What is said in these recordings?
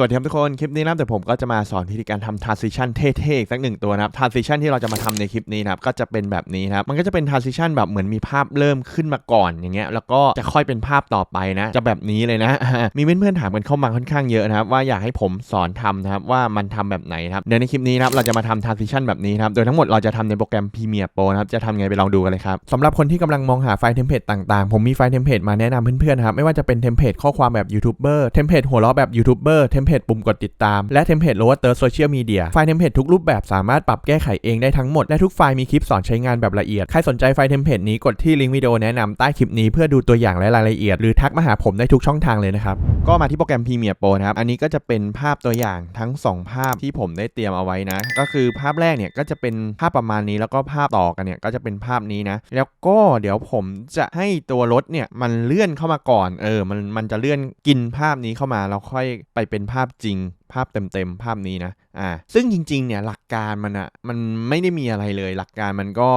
สวัสดีครับทุกคน คลิปนี้นะครับแต่ผมก็จะมาสอนวิธีการทำ transition เท่ๆสักหนึ่งตัวนะครับ transition ที่เราจะมาทำในคลิปนี้นะครับก็จะเป็นแบบนี้นะครับมันก็จะเป็น transition แบบเหมือนมีภาพเริ่มขึ้นมาก่อนอย่างเงี้ยแล้วก็จะค่อยเป็นภาพต่อไปนะ จะแบบนี้เลยนะ มีเพื่อนๆถามกันเข้ามาค่อนข้างเยอะนะครับว่าอยากให้ผมสอนทำนะครับว่ามันทำแบบไหนครับเดี๋ยวในคลิปนี้นะครับเราจะมาทำ transition แบบนี้นะครับโดยทั้งหมดเราจะทำในโปรแกรม Premiere Pro นะครับจะทำไงไปลองดูกันเลยครับสำหรับคนที่กำลังมองหาไฟล์เทมเพลตต่างๆ ผมมีไฟล์เทมเพลตมาแนะนำเพื่อนๆครับไม่ว่าจะเป็นเทมเพลตข้อความแบบยูทูบเบอร์เทมเพลตหัวเราะแบบยูทูบเบอร์เทมเพลตปุ่มกดติดตาม และเทมเพลตโลว์เตอร์โซเชียลมีเดียไฟล์เทมเพลตทุกรูปแบบสามารถปรับแก้ไขเองได้ทั้งหมด และทุกไฟล์มีคลิปสอนใช้งานแบบละเอียด ใครสนใจไฟล์เทมเพลตนี้กดที่ลิงก์วิดีโอแนะนำใต้คลิปนี้เพื่อดูตัวอย่างและรายละเอียด หรือทักมาหาผมได้ทุกช่องทางเลยนะครับ ก็มาที่โปรแกรม Premiere Pro นะครับ อันนี้ก็จะเป็นภาพตัวอย่างทั้ง 2 ภาพที่ผมได้เตรียมเอาไว้นะ ก็คือภาพแรกเนี่ยก็จะเป็นภาพประมาณนี้แล้วก็ภาพต่อกันเนี่ยก็จะเป็นภาพนี้นะ แล้วก็เดี๋ยวผมจะให้ตัวรถเนี่ยมันเลื่อนเข้ามาก่อน เออ มันมันจะเลื่อนกินภาพนี้เข้ามาแล้วค่อยไปเป็นภาพาพจริง ภาพเต็มๆ ภาพนี้นะ อ่า ซึ่งจริงๆ เนี่ยหลักการมันอะมันไม่ได้มีอะไรเลย หลักการมันก็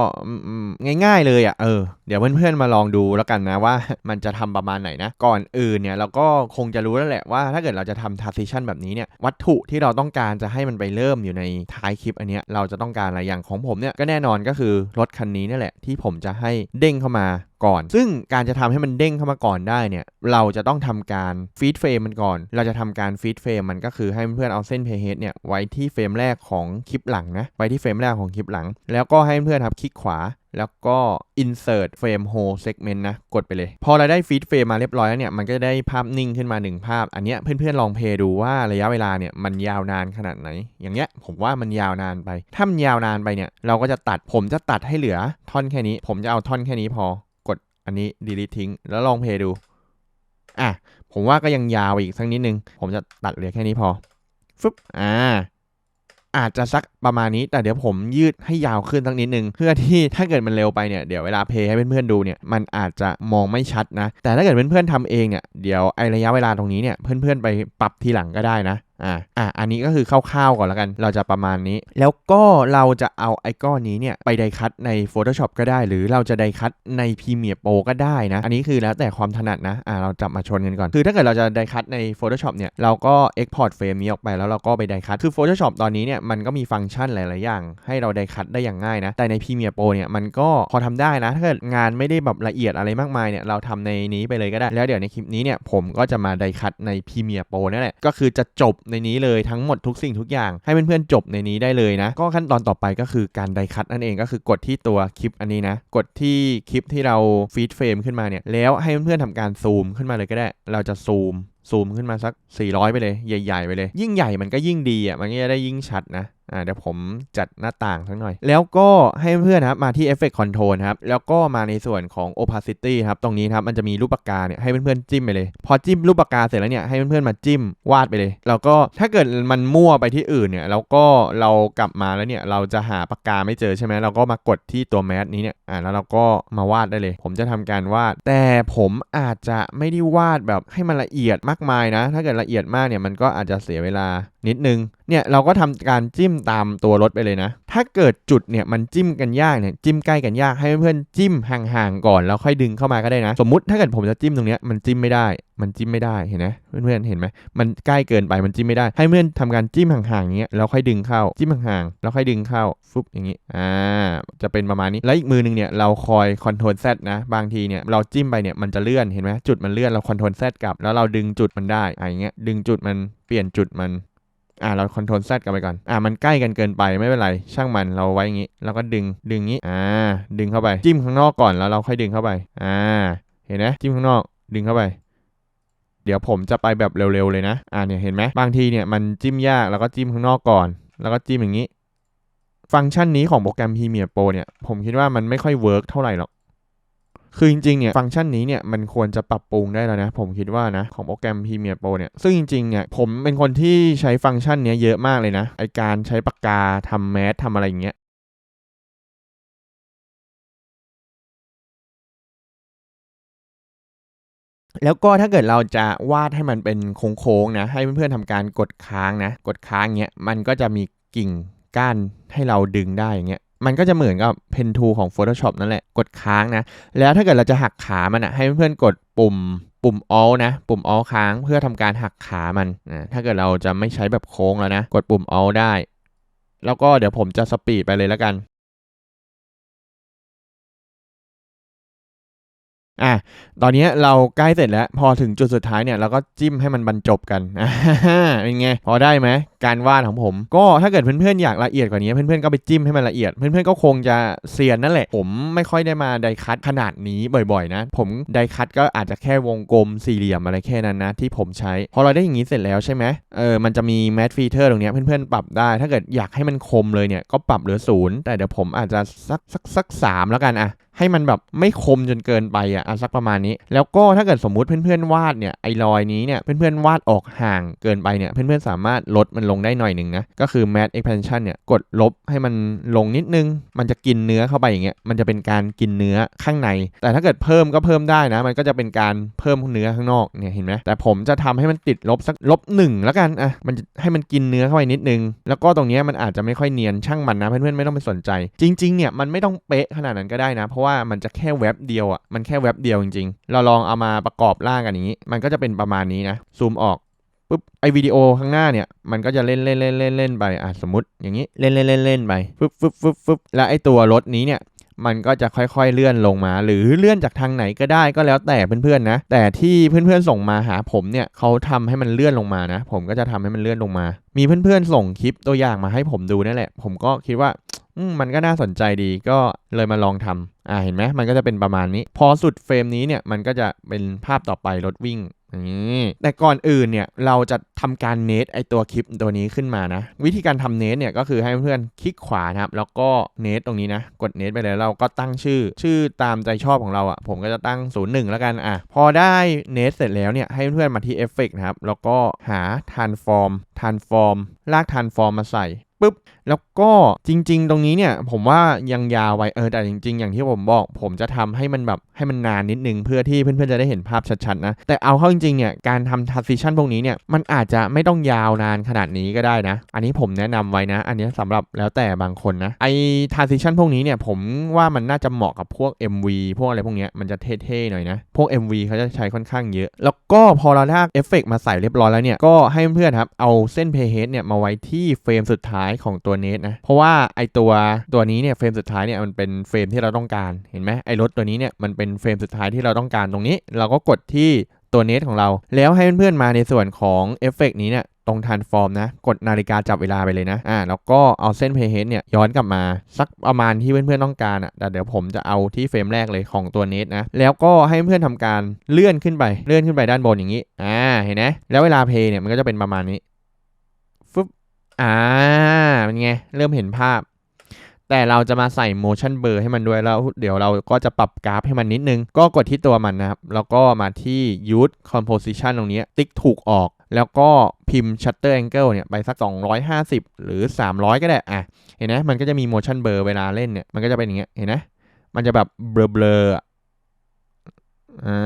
ง่าย ๆ เลยอะเออ เดี๋ยวเพื่อนๆ มาลองดูแล้วกันนะว่ามันจะทำประมาณไหนนะ ก่อนอื่นเนี่ยเราก็คงจะรู้แล้วแหละว่าถ้าเกิดเราจะทำ transition แบบนี้เนี่ย วัตถุที่เราต้องการจะให้มันไปเริ่มอยู่ในท้ายคลิปอันเนี้ย เราจะต้องการอะไรอย่างของผมเนี่ยก็แน่นอนก็คือรถคันนี้นี่แหละที่ผมจะให้เด้งเข้ามาก่อน ซึ่งการจะทำให้มันเด้งเข้ามาก่อนได้เนี่ย เราจะต้องทำการฟีดเฟรมมันก่อน เราจะทำการฟีดเฟรมมันก็คือใให้เพื่อนเอาเส้นเพย์เฮดเนี่ยไว้ที่เฟรมแรกของคลิปหลังนะไว้ที่เฟรมแรกของคลิปหลัง แล้วก็ให้เพื่อนครับคลิกขวาแล้วก็ insert frame whole segment นะ กดไปเลย พอเราได้ฟีดเฟรมมาเรียบร้อยแล้วเนี่ย มันก็จะได้ภาพนิ่งขึ้นมา 1 ภาพ อันเนี้ยเพื่อนๆ ลองเพย์ดูว่าระยะเวลาเนี่ย มันยาวนานขนาดไหน อย่างเงี้ยผมว่ามันยาวนานไป ถ้ามันยาวนานไปเนี่ย เราก็จะตัดผมจะตัดให้เหลือท่อนแค่นี้ ผมจะเอาท่อนแค่นี้พอกดอันนี้ delete ทิ้ง แล้วลองเพย์ดูอะผมว่าก็ยังยาวอีกสักนิดนึงผมจะตัดเหลือแค่นี้พอ ฟึบอ่าอาจจะสักประมาณนี้แต่เดี๋ยวผมยืดให้ยาวขึ้นสักนิดนึง เพื่อที่ถ้าเกิดมันเร็วไปเนี่ยเดี๋ยวเวลาเพย์ให้เพื่อนๆดูเนี่ยมันอาจจะมองไม่ชัดนะ แต่ถ้าเกิดเพื่อนๆทำเองเนี่ยเดี๋ยวไอระยะเวลาตรงนี้เนี่ยเพื่อนๆไปปรับทีหลังก็ได้นะ อ่าอะอันนี้ก็คือคร่าวๆก่อนแล้วกัน เราจะประมาณนี้ แล้วก็เราจะเอาไอ้ก้อนนี้เนี่ยไปไดคัตใน Photoshop ก็ได้ หรือเราจะไดคัตใน Premiere Pro ก็ได้นะ อันนี้คือแล้วแต่ความถนัดนะอ่าเราจับมาชนกันก่อน คือถ้าเกิดเราจะไดคัตใน Photoshop เนี่ยเราก็ Export เฟรมนี้ออกไปแล้วเราก็ไปไดคัตคือ Photoshop ตอนนี้เนี่ยมันก็มีฟังก์ชันหลายๆอย่าง ให้เราไดคัตได้อย่างง่ายนะแต่ใน Premiere Pro เนี่ยมันก็พอทำได้นะถ้าเกิดงานไม่ได้แบบละเอียดอะไรมากมายเนี่ยเราทำในนี้ไปเลยก็ได้แล้วเดี๋ยวในคลิปนี้เนี่ยผมก็จะมาไดคัตใน Premiere Pro นั่นแหละก็คือจะจบในนี้เลยทั้งหมดทุกสิ่งทุกอย่าง ให้เพื่อนๆจบในนี้ได้เลยนะ ก็ขั้นตอนต่อไปก็คือการไดคัตนั่นเองก็คือกดที่ตัวคลิปอันนี้นะ กดที่คลิปที่เราฟีดเฟรมขึ้นมาเนี่ยแล้วให้เพื่อนๆทำการซูมขึ้นมาเลยก็ได้ เราจะซูมซูมขึ้นมาสัก 400 ไปเลย ใหญ่ ๆ ไปเลย ยิ่งใหญ่มันก็ยิ่งดีอะมันก็จะได้ยิ่งชัดนะ เดี๋ยวผมจัดหน้าต่างสักหน่อย แล้วก็ให้เพื่อนๆนะครับมาที่ Effect Control ครับ แล้วก็มาในส่วนของ Opacity ครับ ตรงนี้ครับมันจะมีรูปปากกาเนี่ยให้เพื่อนๆจิ้มไปเลย พอจิ้มรูปปากกาเสร็จแล้วเนี่ยให้เพื่อนๆมาจิ้มวาดไปเลย แล้วก็ถ้าเกิดมันมั่วไปที่อื่นเนี่ยแล้วก็เรากลับมาแล้วเนี่ยเราจะหาปากกาไม่เจอใช่ไหมเราก็มากดที่ตัวแมสนี้เนี่ยอ่าแล้วเราก็มาวาดได้เลย ผมจะทำการวาด แต่ผมอาจจะไม่ได้วาดแบบให้มันละเอียดมากมายนะ ถ้าเกิดละเอียดมากเนี่ยมันก็อาจจะเสียเวลานิดนึงเนี่ยเราก็ทำการจิ้มตามตัวรถไปเลยนะ ถ้าเกิดจุดเนี่ยมันจิ้มกันยากเนี่ยจิ้มใกล้กันยากให้เพื่อนๆจิ้มห่างๆก่อนแล้วค่อยดึงเข้ามาก็ได้นะ สมมติถ้าเกิดผมจะจิ้มตรงเนี้ยมันจิ้มไม่ได้ มันจิ้มไม่ได้เห็นไหมเพื่อนๆเห็นไหมมันใกล้เกินไปมันจิ้มไม่ได้ ให้เพื่อนทำการจิ้มห่างๆอย่างเงี้ยแล้วค่อยดึงเข้าจิ้มห่างๆแล้วค่อยดึงเข้าฟุบอย่างงี้อ่าจะเป็นประมาณนี้แล้วอีกมือนึงเนี่ยเราคอยคอนโทรล Z นะบางทีเนี่ยเราจิ้มไปเนี่ยมันจะเลื่อนเห็นไหมจุดมันเลื่อนเราคอนโทรล Z กลับ แล้วเราดึงจุดมันได้อ่าอย่างเงี้ยดึงจุดมันเปลี่ยนจุดมัน อ่าเราคอนโทรล Z กลับไปก่อนอ่ามันใกล้กันเกินไปไม่เป็นไร ช่างมันเราไว้อย่างงี้แล้วก็ดึงดึงงี้อ่าดึงเข้าไปจิ้มข้างนอกก่อนแล้วเราค่อยดึงเข้าไปอ่าเห็นไหมจิ้มข้างนอกดึงเข้าไปเดี๋ยวผมจะไปแบบเร็วๆเลยนะ อ่าเนี่ยเห็นไหมบางทีเนี่ยมันจิ้มยากแล้วก็จิ้มข้างนอกก่อน แล้วก็จิ้มอย่างนี้ ฟังก์ชันนี้ของโปรแกรม Premiere Pro เนี่ย ผมคิดว่ามันไม่ค่อยเวิร์กเท่าไหร่หรอก คือจริงๆเนี่ยฟังก์ชันนี้เนี่ยมันควรจะปรับปรุงได้แล้วนะ ผมคิดว่านะ ของโปรแกรม Premiere Pro เนี่ยซึ่งจริงๆเนี่ยผมเป็นคนที่ใช้ฟังก์ชันนี้เยอะมากเลยนะไอการใช้ปากกาทำแมสทำอะไรอย่างเงี้ยแล้วก็ถ้าเกิดเราจะวาดให้มันเป็นโค้งๆนะ ให้เพื่อนๆทำการกดค้างนะ กดค้างเงี้ยมันก็จะมีกิ่งก้านให้เราดึงได้อย่างเงี้ย มันก็จะเหมือนกับ Pen Tool ของ Photoshop นั่นแหละ กดค้างนะ แล้วถ้าเกิดเราจะหักขามันอะให้เพื่อนๆกดปุ่มปุ่ม alt นะ ปุ่ม alt ค้างเพื่อทำการหักขามันนะถ้าเกิดเราจะไม่ใช้แบบโค้งแล้วนะ กดปุ่ม alt ได้ แล้วก็เดี๋ยวผมจะสปีดไปเลยแล้วกัน อะตอนนี้เราใกล้เสร็จแล้ว พอถึงจุดสุดท้ายเนี่ยเราก็จิ้มให้มันบรรจบกันอ่าเป็นไง พอได้ไหมการวาดของผม ก็ถ้าเกิดเพื่อนๆอยากละเอียดกว่านี้เพื่อนๆก็ไปจิ้มให้มันละเอียด เพื่อนๆก็คงจะเซียนนั่นแหละ ผมไม่ค่อยได้มาไดคัตขนาดนี้บ่อยๆ นะ ผมไดคัตก็อาจจะแค่วงกลมสี่เหลี่ยมอะไรแค่นั้นนะที่ผมใช้ พอเราได้อย่างนี้เสร็จแล้วใช่ไหมเออมันจะมีแมทฟีเตอร์ตรงนี้เพื่อนๆปรับได้ ถ้าเกิดอยากให้มันคมเลยเนี่ยก็ปรับเหลือศูนย์แต่เดี๋ยวผมอาจจะสักสักสักสามแล้วกันอะ ให้มันแบบไม่คมจนเกินไปอะอะสักประมาณนี้ แล้วก็ถ้าเกิดสมมุติเพื่อนๆวาดเนี่ยไอ้รอยนี้เนี่ยเพื่อนๆวาดออกห่างเกินไปเนี่ยเพื่อนๆสามารถลดมันลงได้หน่อยหนึ่งนะก็คือ matte expansion เนี่ยกดลบให้มันลงนิดนึง มันจะกินเนื้อเข้าไปอย่างเงี้ยมันจะเป็นการกินเนื้อข้างใน แต่ถ้าเกิดเพิ่มก็เพิ่มได้นะ มันก็จะเป็นการเพิ่มเนื้อข้างนอกเนี่ยเห็นไหมแต่ผมจะทำให้มันติดลบสักลบหนึ่งแล้วกันอะมันจะให้มันกินเนื้อเข้าไปนิดนึง แล้วก็ตรงนี้มันอาจจะไม่ค่อยเนียนช่างมันนะเพื่อนๆไม่ต้องไปสนใจ จริงๆเนี่ยมันไม่ต้องเป๊ะขนาดนั้นก็ได้นะเพราะว่ามันจะแค่เว็บเดียวอะมันแค่เว็บเดียวจริงๆ เราลองเอามาประกอบร่างกันอย่างนี้ มันก็จะเป็นประมาณนี้นะซูมออกปุ๊บไอวิดีโอข้างหน้าเนี่ยมันก็จะเล่นเล่นเล่นเล่นเล่นไปอะสมมติอย่างนี้เล่นเล่นเล่นเล่นไปฟึบฟึบฟึบฟึบแล้วไอตัวรถนี้เนี่ยมันก็จะค่อยๆเลื่อนลงมา หรือเลื่อนจากทางไหนก็ได้ก็แล้วแต่เพื่อนๆนะ แต่ที่เพื่อนๆส่งมาหาผมเนี่ยเขาทำให้มันเลื่อนลงมานะ ผมก็จะทำให้มันเลื่อนลงมา มีเพื่อนๆส่งคลิปตัวอย่างมาให้ผมดูนั่นแหละ ผมก็คิดว่า มันก็น่าสนใจดีก็เลยมาลองทำอ่าเห็นไหมมันก็จะเป็นประมาณนี้ พอสุดเฟรมนี้เนี่ยมันก็จะเป็นภาพต่อไปรถวิ่งแต่ก่อนอื่นเนี่ยเราจะทำการเนตไอตัวคลิปตัวนี้ขึ้นมานะ วิธีการทำเนตเนี่ยก็คือให้เพื่อนคลิกขวานะครับ แล้วก็เนตตรงนี้นะ กดเนตไปเลยเราก็ตั้งชื่อ ชื่อตามใจชอบของเราอะ่ะ ผมก็จะตั้ง 01 แล้วกันอะ พอได้เนตเสร็จแล้วเนี่ยให้เพื่อนมาที่เอฟเฟกนะครับ แล้วก็หา transform transform ลาก transform มาใส่ ปุ๊บแล้วก็จริง ๆ ตรงนี้เนี่ยผมว่ายังยาวไว้เออแต่จริง ๆ อย่างที่ผมบอก ผมจะทำให้มันแบบให้มันนานนิดนึงเพื่อที่เพื่อนๆจะได้เห็นภาพชัดๆนะแต่เอาเข้าจริงๆเนี่ยการทำ transition พวกนี้เนี่ยมันอาจจะไม่ต้องยาวนานขนาดนี้ก็ได้นะ อันนี้ผมแนะนำไว้นะ อันนี้สำหรับแล้วแต่บางคนนะไอ transition พวกนี้เนี่ยผมว่ามันน่าจะเหมาะกับพวก MV พวกอะไรพวกเนี้ยมันจะเท่ๆหน่อยนะพวก MV เขาจะใช้ค่อนข้างเยอะ แล้วก็พอเราลากเอฟเฟกมาใส่เรียบร้อยแล้วเนี่ยก็ให้เพื่อนๆครับเอาเส้น playhead เนี่ยมาไว้ที่เฟรมสุดท้ายของตัวเนตนะ เพราะว่าไอตัวตัวนี้เนี่ยเฟรมสุดท้ายเนี่ยมันเป็นเฟรมที่เราต้องการเห็นไหมไอรถตัวนี้เนี่ยมันเป็นเฟรมสุดท้ายที่เราต้องการตรงนี้ เราก็กดที่ตัวเนตของเรา แล้วให้เพื่อนๆมาในส่วนของเอฟเฟกนี้เนี่ยตรง transform นะ กดนาฬิกาจับเวลาไปเลยนะ อ่า แล้วก็เอาเส้น playhead เนี่ย ย้อนกลับมา สักประมาณที่เพื่อนๆต้องการอะ แต่เดี๋ยวผมจะเอาที่เฟรมแรกเลยของตัวเนตนะ แล้วก็ให้เพื่อนทำการเลื่อนขึ้นไป เลื่อนขึ้นไปด้านบนอย่างนี้ อ่า เห็นไหมแล้วเวลาเพย์เนี่ย มันก็จะเป็นประมาณนี้ อ่าเป็นไง เริ่มเห็นภาพ แต่เราจะมาใส่ motion blur ให้มันด้วยแล้ว เดี๋ยวเราก็จะปรับกราฟให้มันนิดนึง ก็กดที่ตัวมันนะครับ แล้วก็มาที่ use composition ตรงนี้ ติ๊กถูกออก แล้วก็พิมพ์ shutter angle เนี่ย ไปสัก 250 หรือ 300 ก็ได้ อะ เห็นไหมมันก็จะมี motion blur เวลาเล่นเนี่ย มันก็จะเป็นอย่างเงี้ย เห็นไหมมันจะแบบเบลอๆอ่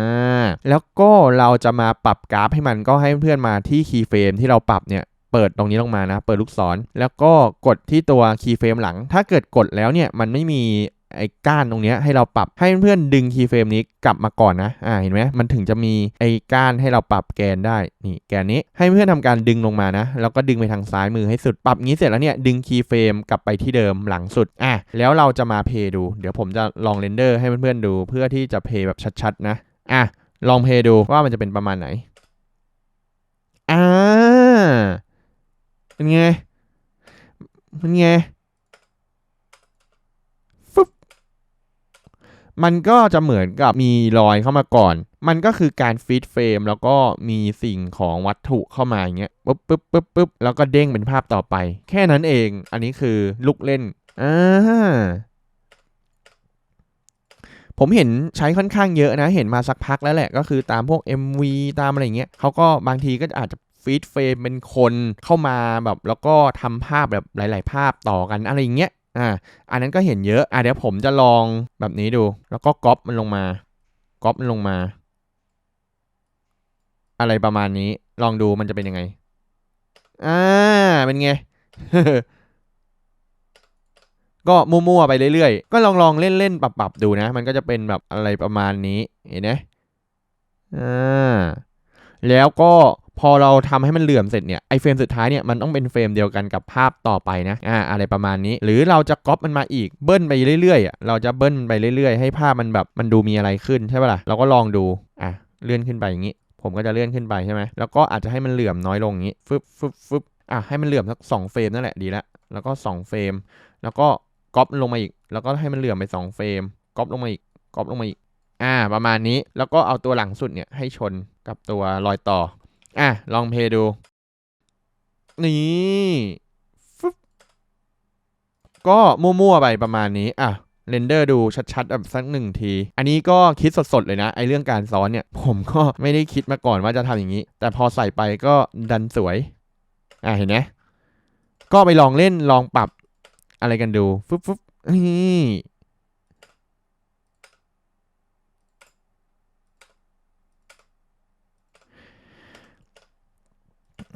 าแล้วก็เราจะมาปรับกราฟให้มันก็ให้เพื่อนมาที่ keyframe ที่เราปรับเนี่ย เปิดตรงนี้ลงมานะ เปิดลูกศร แล้วก็กดที่ตัว keyframe หลัง ถ้าเกิดกดแล้วเนี่ยมันไม่มีไอ้ก้านตรงเนี้ยให้เราปรับให้เพื่อนๆดึง keyframe นี้กลับมาก่อนนะ อ่า เห็นไหมมันถึงจะมีไอ้ก้านให้เราปรับแกนได้ นี่แกนนี้ให้เพื่อนทำการดึงลงมานะ แล้วก็ดึงไปทางซ้ายมือให้สุด ปรับงี้เสร็จแล้วเนี่ยดึง keyframe กลับไปที่เดิมหลังสุด อะ แล้วเราจะมาเพย์ดู เดี๋ยวผมจะลองเรนเดอร์ให้เพื่อนๆดูเพื่อที่จะเพย์แบบชัดๆนะ อะ ลองเพย์ดูว่ามันจะเป็นประมาณไหน อ่า เป็นไงเป็นไงฟึบมันก็จะเหมือนกับมีรอยเข้ามาก่อน มันก็คือการฟีดเฟรมแล้วก็มีสิ่งของวัตถุเข้ามาอย่างเงี้ยปึ๊บปึ๊บปึ๊บปึ๊บแล้วก็เด้งเป็นภาพต่อไป แค่นั้นเอง อันนี้คือลูกเล่นอ่าผมเห็นใช้ค่อนข้างเยอะนะ เห็นมาสักพักแล้วแหละ ก็คือตามพวก MV ตามอะไรเงี้ยเขาก็บางทีก็อาจจะ ฟีดเฟรมเป็นคนเข้ามาแบบแล้วก็ทำภาพแบบหลาย ๆ ภาพต่อกันอะไรอย่างเงี้ยอ่าอันนั้นก็เห็นเยอะอะเดี๋ยวผมจะลองแบบนี้ดู แล้วก็ก๊อปมันลงมาก๊อปมันลงมา อะไรประมาณนี้ลองดูมันจะเป็นยังไงอ่าเป็นไงก็มั่วๆไปเรื่อยๆ ก็ลองลองเล่นๆ ปรับๆ ดูนะ มันก็จะเป็นแบบอะไรประมาณนี้ เห็นไหมอ่า แล้วก็ พอเราทำให้มันเหลื่อมเสร็จเนี่ยไอเฟรมสุดท้ายเนี่ยมันต้องเป็นเฟรมเดียวกันกับภาพต่อไปนะอ่าอะไรประมาณนี้ หรือเราจะก๊อปมันมาอีกเบิ้ลไปเรื่อยๆอะเราจะเบิ้ลไปเรื่อยๆ ให้ภาพมันแบบมันดูมีอะไรขึ้นใช่ป่ะล่ะเราก็ลองดูอะเลื่อนขึ้นไปอย่างนี้ ผมก็จะเลื่อนขึ้นไปใช่ไหมแล้วก็อาจจะให้มันเหลื่อมน้อยลงอย่างนี้ฟึบฟึบฟึบอะให้มันเหลื่อมสักสองเฟรมนั่นแหละดีละแล้วก็สองเฟรมแล้วก็ก๊อปลงมาอีก แล้วก็ให้มันเหลื่อมไปสองเฟรมก๊อปลงมาอีกก๊อปลงมาอีกอ่าประมาณนี้แล้วก็เอาตัวหลังสุดเนี่ยให้ชนกับตัวรอยต่อ อะ ลองเพย์ดู นี่ฟึบก็มั่วๆไปประมาณนี้ อะเรนเดอร์ดูชัดๆแบบสักหนึ่งที อันนี้ก็คิดสดๆเลยนะ ไอเรื่องการซ้อนเนี่ย ผมก็ไม่ได้คิดมาก่อนว่าจะทำอย่างนี้ แต่พอใส่ไปก็ดันสวย อะเห็นไหมก็ไปลองเล่นลองปรับอะไรกันดูฟึบฟึบนี่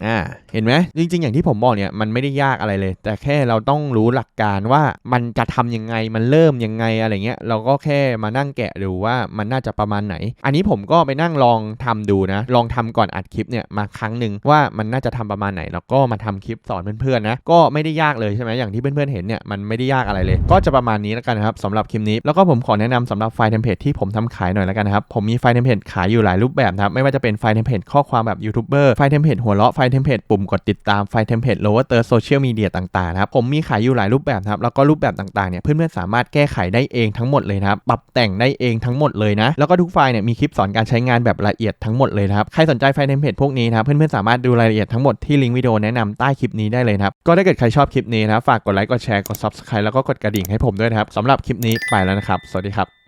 อ่าเห็นไหมจริง ๆ อย่างที่ผมบอกเนี่ยมันไม่ได้ยากอะไรเลย แต่แค่เราต้องรู้หลักการว่ามันจะทำยังไงมันเริ่มยังไงอะไรเงี้ยเราก็แค่มานั่งแกะดูว่ามันน่าจะประมาณไหน อันนี้ผมก็ไปนั่งลองทำดูนะ ลองทำก่อนอัดคลิปเนี่ยมาครั้งหนึ่งว่ามันน่าจะทำประมาณไหน แล้วก็มาทำคลิปสอนเพื่อนๆนะก็ไม่ได้ยากเลยใช่ไหมอย่างที่เพื่อนๆเห็นเนี่ยมันไม่ได้ยากอะไรเลย ก็จะประมาณนี้แล้วกันนะครับสำหรับคลิปนี้แล้วก็ผมขอแนะนำสำหรับไฟล์เทมเพลตที่ผมทำขายหน่อยแล้วกันนะครับผมมีไฟล์เทมเพลตขายอยู่หลายรูปแบบนะครับไม่ว่าจะเป็นไฟล์เทมเพลตข้อความแบบยูทูบเบอร์ไฟล์เทมเพลตหัวเราะไฟล์เทมเพลตปุ่มกดติดตามไฟล์เทมเพลตโลว์เตอร์โซเชียลมีเดียต่างๆนะครับผมมีขายอยู่หลายรูปแบบนะครับแล้วก็รูปแบบต่างๆเนี่ยเพื่อนๆสามารถแก้ไขได้เองทั้งหมดเลยนะครับปรับแต่งได้เองทั้งหมดเลยนะแล้วก็ทุกไฟล์เนี่ยมีคลิปสอนการใช้งานแบบละเอียดทั้งหมดเลยนะครับใครสนใจไฟล์เทมเพลตพวกนี้นะครับเพื่อนๆสามารถดูรายละเอียดทั้งหมดที่ลิงก์วิดีโอแนะนำใต้คลิปนี้ได้เลยนะครับก็ถ้าเกิดใครชอบคลิปนี้นะฝากกดไลค์กดแชร์กด subscribe แล้วก็กดกระดิ่งให้ผมด้วยนะครับสำหรับคลิปนี้ไปแล้วนะครับ สวัสดีครับ